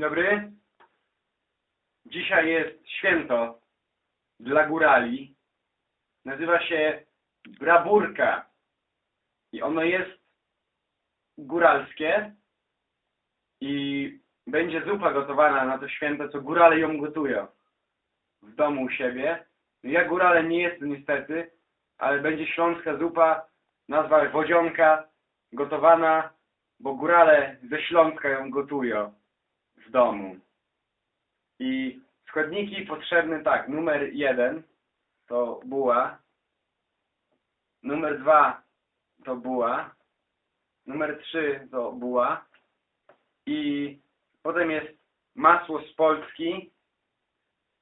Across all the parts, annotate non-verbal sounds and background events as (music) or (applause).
Dzień dobry. Dzisiaj jest święto dla górali. Nazywa się Braburka. I ono jest góralskie. I będzie zupa gotowana na to święto, co górale ją gotują. W domu u siebie. No ja górale nie jestem niestety, ale będzie śląska zupa, nazwa wodzionka, gotowana, bo górale ze Śląska ją gotują w domu. I składniki potrzebne tak, numer jeden to buła, numer dwa to buła, numer trzy to buła i potem jest masło z Polski,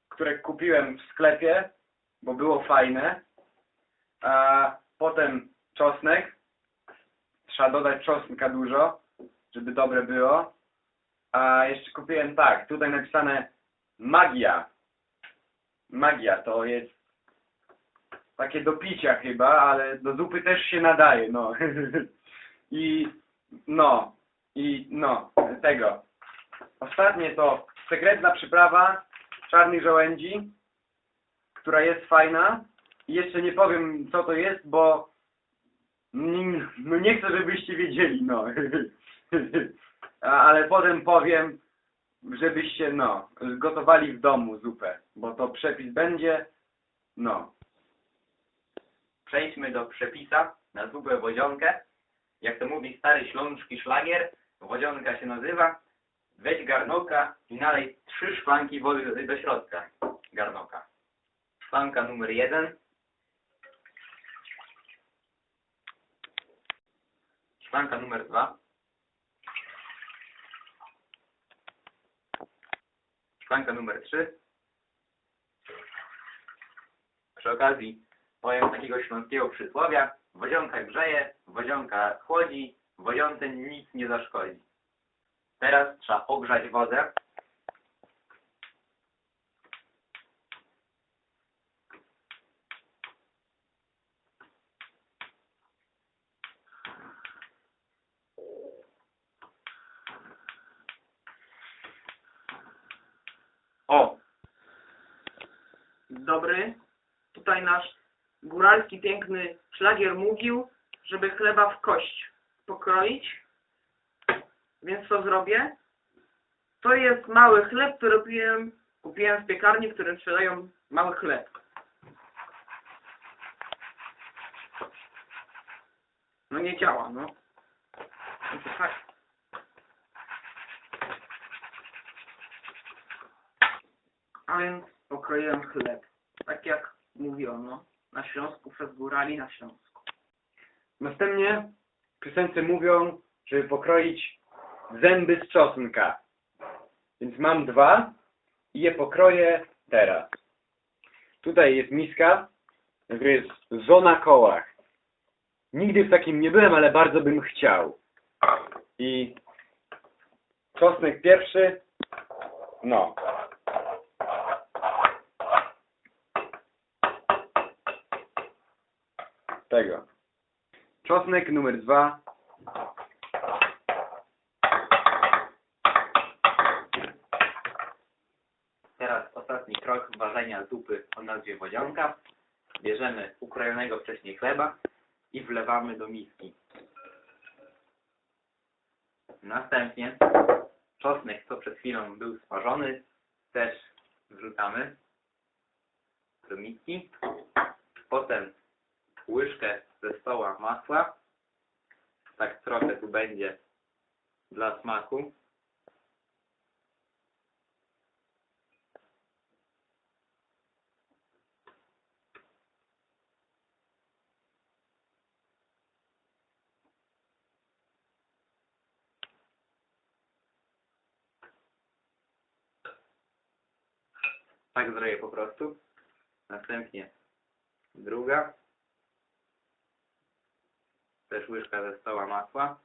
które kupiłem w sklepie, bo było fajne, a potem czosnek, trzeba dodać czosnka dużo, żeby dobre było. A jeszcze kupiłem tak, tutaj napisane magia. Magia to jest takie do picia chyba, ale do zupy też się nadaje, no. (laughs) I no, i no, tego. Ostatnie to sekretna przyprawa czarnych żołędzi, która jest fajna. I jeszcze nie powiem co to jest, bo no nie chcę, żebyście wiedzieli, no. (laughs) Ale potem powiem, żebyście, no, gotowali w domu zupę, bo to przepis będzie, no. Przejdźmy do przepisa na zupę wodzionkę. Jak to mówi stary śląski szlagier, wodzionka się nazywa. Weź garnoka i nalej trzy szklanki wody do środka garnoka. Szklanka numer jeden. Szklanka numer dwa. Szklanka numer trzy. Przy okazji powiem takiego śląskiego przysłowia. Wodzionka grzeje, wodzionka chłodzi, wodzionce nic nie zaszkodzi. Teraz trzeba ogrzać wodę. O, Dobry. Tutaj nasz góralski piękny szlagier mówił, żeby chleba w kość pokroić. Więc co zrobię? To jest mały chleb, który kupiłem, w piekarni, w którym sprzedają mały chleb. No nie działa, no. A więc pokroiłem chleb. Tak jak mówiono na Śląsku przez górali na Śląsku. następnie w piosence mówią, żeby pokroić zęby z czosnka. Więc mam dwa i je pokroję teraz. Tutaj jest miska, na której jest zo na kołach. Nigdy w takim nie byłem, ale bardzo bym chciał. I czosnek pierwszy, no. Tego. Czosnek numer dwa. Teraz ostatni krok ważenia zupy o nazwie wodzionka. Bierzemy ukrojonego wcześniej chleba i wlewamy do miski. Następnie czosnek, co przed chwilą był smażony, też wrzucamy do miski. Potem łyżkę ze stoła masła. Tak trochę tu będzie dla smaku. Tak zrobię po prostu. Następnie druga też łyżka ze stoła masła.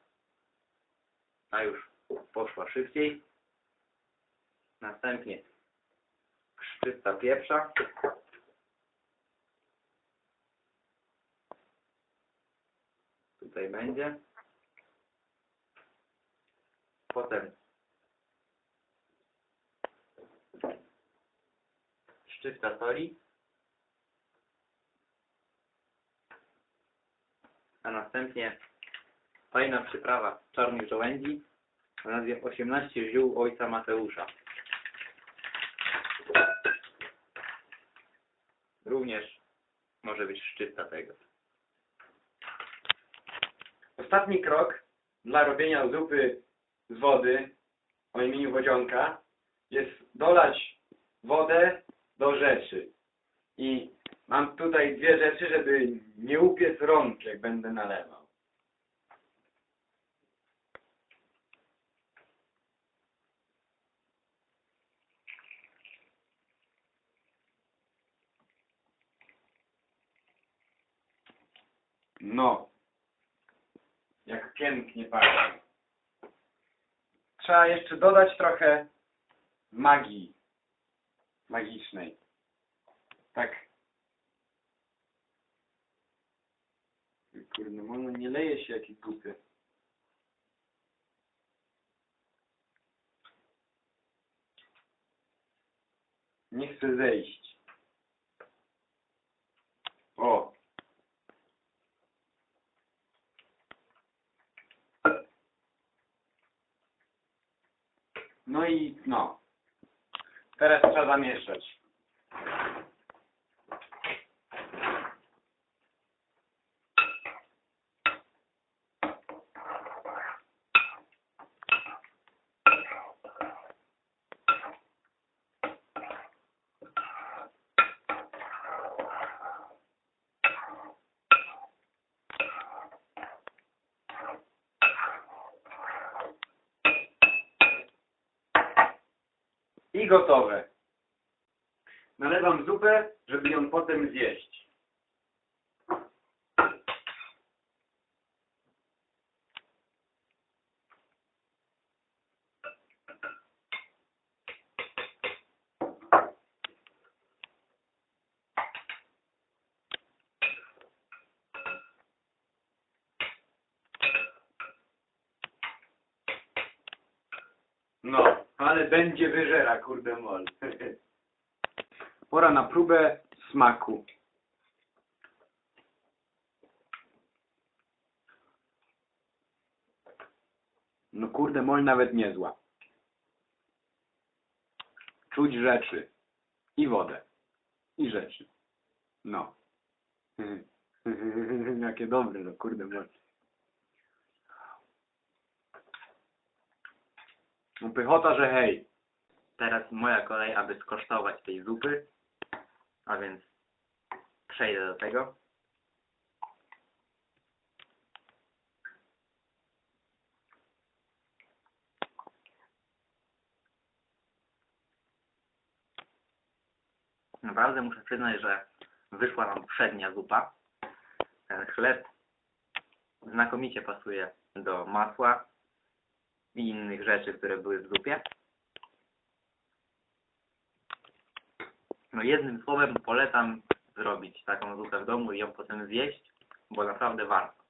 A już poszła szybciej. Następnie szczypta pieprza. Tutaj będzie. Potem szczypta soli. A następnie fajna przyprawa czarnych żołędzi o nazwie 18 ziół ojca Mateusza. Również może być szczypta tego. Ostatni krok dla robienia zupy z wody o imieniu wodzionka jest dolać wodę do rzeczy. I mam tutaj dwie rzeczy, żeby nie upiec rąk, jak będę nalewał. No, jak pięknie pachnie. Trzeba jeszcze dodać trochę magii magicznej. Tak. Kurde, ono nie leje się jakiś głupie. Nie chcę zejść. O. No i no. Teraz trzeba zamieszać. I gotowe. Nalewam zupę, żeby ją potem zjeść. No, ale będzie wyżera, kurde mol. (laughs) Pora na próbę smaku. No kurde mol nawet niezła. Czuć rzeczy. I wodę. I rzeczy. No. (laughs) Jakie dobre, no kurde mol. No pychota, że hej. Teraz moja kolej, aby skosztować tej zupy. A więc przejdę do tego. Naprawdę muszę przyznać, że wyszła nam przednia zupa. Ten chleb znakomicie pasuje do masła i innych rzeczy, które były w zupie. No jednym słowem polecam zrobić taką zupę w domu i ją potem zjeść, bo naprawdę warto.